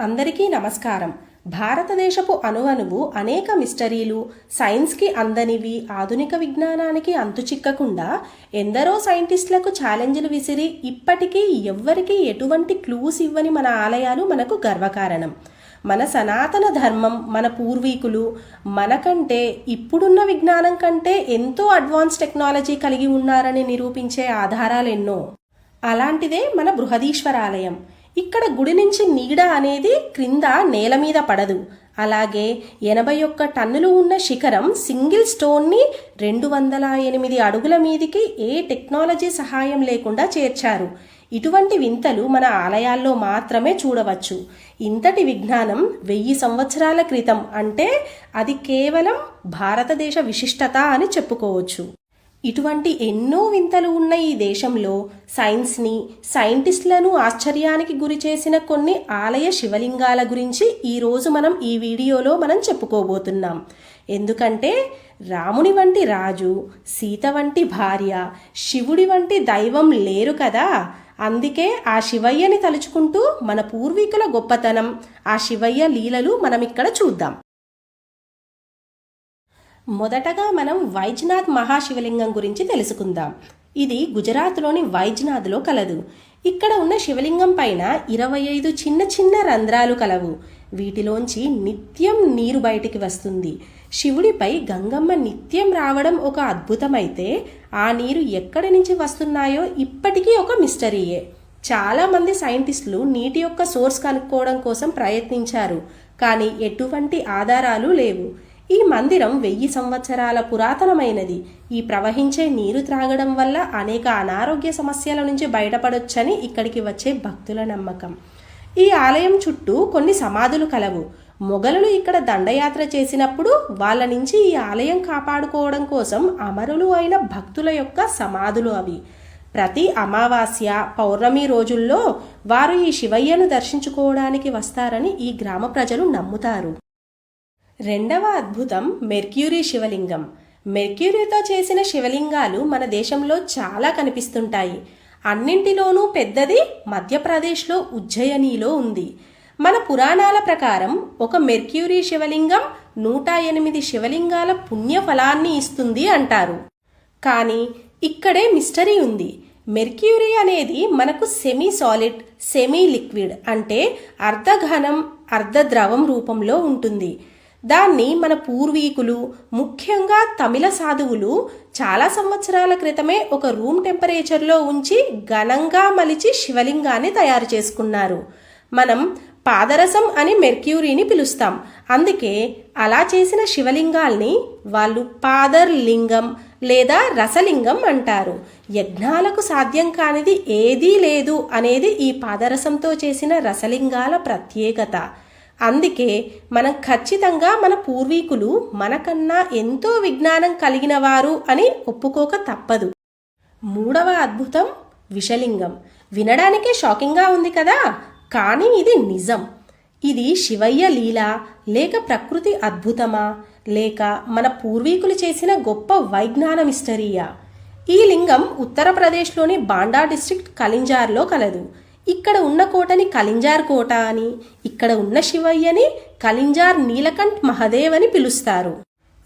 అందరికీ నమస్కారం. భారతదేశపు అణువణువు అనేక మిస్టరీలు సైన్స్కి అందనివి ఆధునిక విజ్ఞానానికి అంతుచిక్కకుండా ఎందరో సైంటిస్టులకు ఛాలెంజ్లు విసిరి ఇప్పటికీ ఎవ్వరికీ ఎటువంటి క్లూస్ ఇవ్వని మన ఆలయాలు మనకు గర్వకారణం. మన సనాతన ధర్మం మన పూర్వీకులు మనకంటే ఇప్పుడున్న విజ్ఞానం కంటే ఎంతో అడ్వాన్స్ టెక్నాలజీ కలిగి ఉన్నారని నిరూపించే ఆధారాలెన్నో. అలాంటిదే మన బృహదీశ్వరాలయం. ఇక్కడ గుడి నుంచి నీడ అనేది క్రింద నేల మీద పడదు. అలాగే ఎనభై ఒక్క టన్నులు ఉన్న శిఖరం సింగిల్ స్టోన్ని రెండు వందల ఎనిమిది అడుగుల మీదికి ఏ టెక్నాలజీ సహాయం లేకుండా చేర్చారు. ఇటువంటి వింతలు మన ఆలయాల్లో మాత్రమే చూడవచ్చు. ఇంతటి విజ్ఞానం వెయ్యి సంవత్సరాల క్రితం అంటే అది కేవలం భారతదేశ విశిష్టత అని చెప్పుకోవచ్చు. ఇటువంటి ఎన్నో వింతలు ఉన్న ఈ దేశంలో సైన్స్ని సైంటిస్టులను ఆశ్చర్యానికి గురి చేసిన కొన్ని ఆలయ శివలింగాల గురించి ఈరోజు మనం ఈ వీడియోలో మనం చెప్పుకోబోతున్నాం. ఎందుకంటే రాముని వంటి రాజు సీత వంటి భార్య శివుడి వంటి దైవం లేరు కదా. అందుకే ఆ శివయ్యని తలుచుకుంటూ మన పూర్వీకుల గొప్పతనం ఆ శివయ్య లీలలు మనం ఇక్కడ చూద్దాం. మొదటగా మనం వైజ్నాథ్ మహాశివలింగం గురించి తెలుసుకుందాం. ఇది గుజరాత్లోని వైజ్నాథ్లో కలదు. ఇక్కడ ఉన్న శివలింగం పైన ఇరవై ఐదు చిన్న చిన్న రంధ్రాలు కలవు. వీటిలోంచి నిత్యం నీరు బయటికి వస్తుంది. శివుడిపై గంగమ్మ నిత్యం రావడం ఒక అద్భుతమైతే ఆ నీరు ఎక్కడి నుంచి వస్తున్నాయో ఇప్పటికీ ఒక మిస్టరీయే. చాలామంది సైంటిస్టులు నీటి యొక్క సోర్స్ కనుక్కోవడం కోసం ప్రయత్నించారు. కానీ ఎటువంటి ఆధారాలు లేవు. ఈ మందిరం వెయ్యి సంవత్సరాల పురాతనమైనది. ఈ ప్రవహించే నీరు త్రాగడం వల్ల అనేక అనారోగ్య సమస్యల నుంచి బయటపడొచ్చని ఇక్కడికి వచ్చే భక్తుల నమ్మకం. ఈ ఆలయం చుట్టూ కొన్ని సమాధులు కలవు. మొఘలులు ఇక్కడ దండయాత్ర చేసినప్పుడు వాళ్ళ నుంచి ఈ ఆలయం కాపాడుకోవడం కోసం అమరులు అయిన భక్తుల యొక్క సమాధులు అవి. ప్రతి అమావాస్య పౌర్ణమి రోజుల్లో వారు ఈ శివయ్యను దర్శించుకోవడానికి వస్తారని ఈ గ్రామ ప్రజలు నమ్ముతారు. రెండవ అద్భుతం మెర్క్యూరీ శివలింగం. మెర్క్యూరీతో చేసిన శివలింగాలు మన దేశంలో చాలా కనిపిస్తుంటాయి. అన్నింటిలోనూ పెద్దది మధ్యప్రదేశ్లో ఉజ్జయినిలో ఉంది. మన పురాణాల ప్రకారం ఒక మెర్క్యూరీ శివలింగం నూట ఎనిమిది శివలింగాల పుణ్యఫలాన్ని ఇస్తుంది అంటారు. కానీ ఇక్కడే మిస్టరీ ఉంది. మెర్క్యూరీ అనేది మనకు సెమీ సాలిడ్ సెమీ లిక్విడ్ అంటే అర్ధఘనం అర్ధద్రవం రూపంలో ఉంటుంది. దాన్ని మన పూర్వీకులు ముఖ్యంగా తమిళ సాధువులు చాలా సంవత్సరాల క్రితమే ఒక రూమ్ టెంపరేచర్లో ఉంచి ఘనంగా మలిచి శివలింగాన్ని తయారు చేసుకున్నారు. మనం పాదరసం అని మెర్క్యూరీని పిలుస్తాం. అందుకే అలా చేసిన శివలింగాల్ని వాళ్ళు పాదర్ లింగం లేదా రసలింగం అంటారు. యజ్ఞాలకు సాధ్యం కానిది ఏదీ లేదు అనేది ఈ పాదరసంతో చేసిన రసలింగాల ప్రత్యేకత. అందుకే మనం ఖచ్చితంగా మన పూర్వీకులు మనకన్నా ఎంతో విజ్ఞానం కలిగిన వారు అని ఒప్పుకోక తప్పదు. మూడవ అద్భుతం విషలింగం. వినడానికే షాకింగ్గా ఉంది కదా? కానీ ఇది నిజం. ఇది శివయ్య లీల లేక ప్రకృతి అద్భుతమా? లేక మన పూర్వీకులు చేసిన గొప్ప వైజ్ఞాన మిస్టరీయా? ఈ లింగం ఉత్తరప్రదేశ్లోని బాండా డిస్ట్రిక్ట్ కలింజార్లో కలదు. ఇక్కడ ఉన్న కోటని కలింజార్ కోట అని ఇక్కడ ఉన్న శివయ్యని కలింజార్ నీలకంఠ్ మహదేవ్ అని పిలుస్తారు.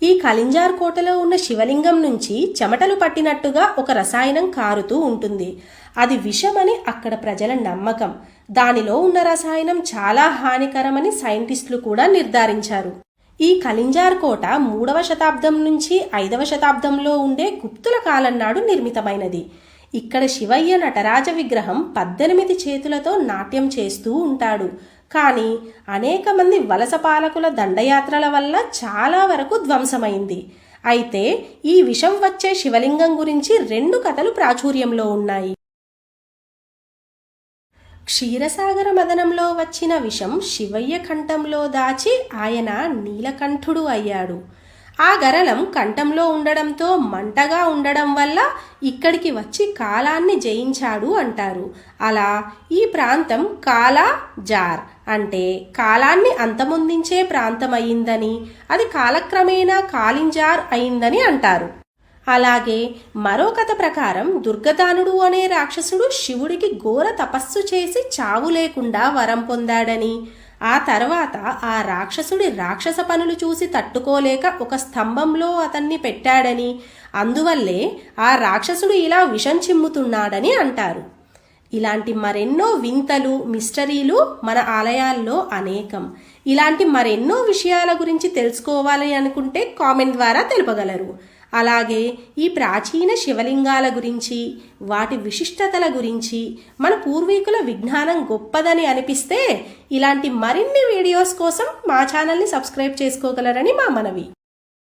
ఈ కలింజార్ కోటలో ఉన్న శివలింగం నుంచి చెమటలు పట్టినట్టుగా ఒక రసాయనం కారుతూ ఉంటుంది. అది విషమని అక్కడ ప్రజల నమ్మకం. దానిలో ఉన్న రసాయనం చాలా హానికరమని సైంటిస్టులు కూడా నిర్ధారించారు. ఈ కలింజార్ కోట మూడవ శతాబ్దం నుంచి ఐదవ శతాబ్దంలో ఉండే గుప్తుల కాలం నాడు నిర్మితమైనది. ఇక్కడ శివయ్య నటరాజ విగ్రహం పద్దెనిమిది చేతులతో నాట్యం చేస్తూ ఉంటాడు. కానీ అనేక మంది వలస పాలకుల దండయాత్రల వల్ల చాలా వరకు ధ్వంసమైంది. అయితే ఈ విషం వచ్చే శివలింగం గురించి రెండు కథలు ప్రాచుర్యంలో ఉన్నాయి. క్షీరసాగర మదనంలో వచ్చిన విషం శివయ్య కంఠంలో దాచి ఆయన నీలకంఠుడు అయ్యాడు. ఆ గరళం కంఠంలో ఉండడంతో మంటగా ఉండడం వల్ల ఇక్కడికి వచ్చి కాలాన్ని జయించాడు అంటారు. అలా ఈ ప్రాంతం కాలా జార్ అంటే కాలాన్ని అంతమొందించే ప్రాంతం అయిందని అది కాలక్రమేణా కాలింజార్ అయిందని అంటారు. అలాగే మరో కథ ప్రకారం దుర్గదానుడు అనే రాక్షసుడు శివుడికి ఘోర తపస్సు చేసి చావు లేకుండా వరం పొందాడని ఆ తర్వాత ఆ రాక్షసుడి రాక్షస పనులు చూసి తట్టుకోలేక ఒక స్తంభంలో అతన్ని పెట్టాడని. అందువల్లే ఆ రాక్షసుడు ఇలా విషం చిమ్ముతున్నాడని అంటారు. ఇలాంటి మరెన్నో వింతలు మిస్టరీలు మన ఆలయాల్లో అనేకం. ఇలాంటి మరెన్నో విషయాల గురించి తెలుసుకోవాలి అనుకుంటే కామెంట్ ద్వారా తెలుపగలరు. అలాగే ఈ ప్రాచీన శివలింగాల గురించి వాటి విశిష్టతల గురించి మన పూర్వీకుల విజ్ఞానం గొప్పదని అనిపిస్తే ఇలాంటి మరిన్ని వీడియోస్ కోసం మా ఛానల్ని సబ్స్క్రైబ్ చేసుకోగలరని మా మనవి.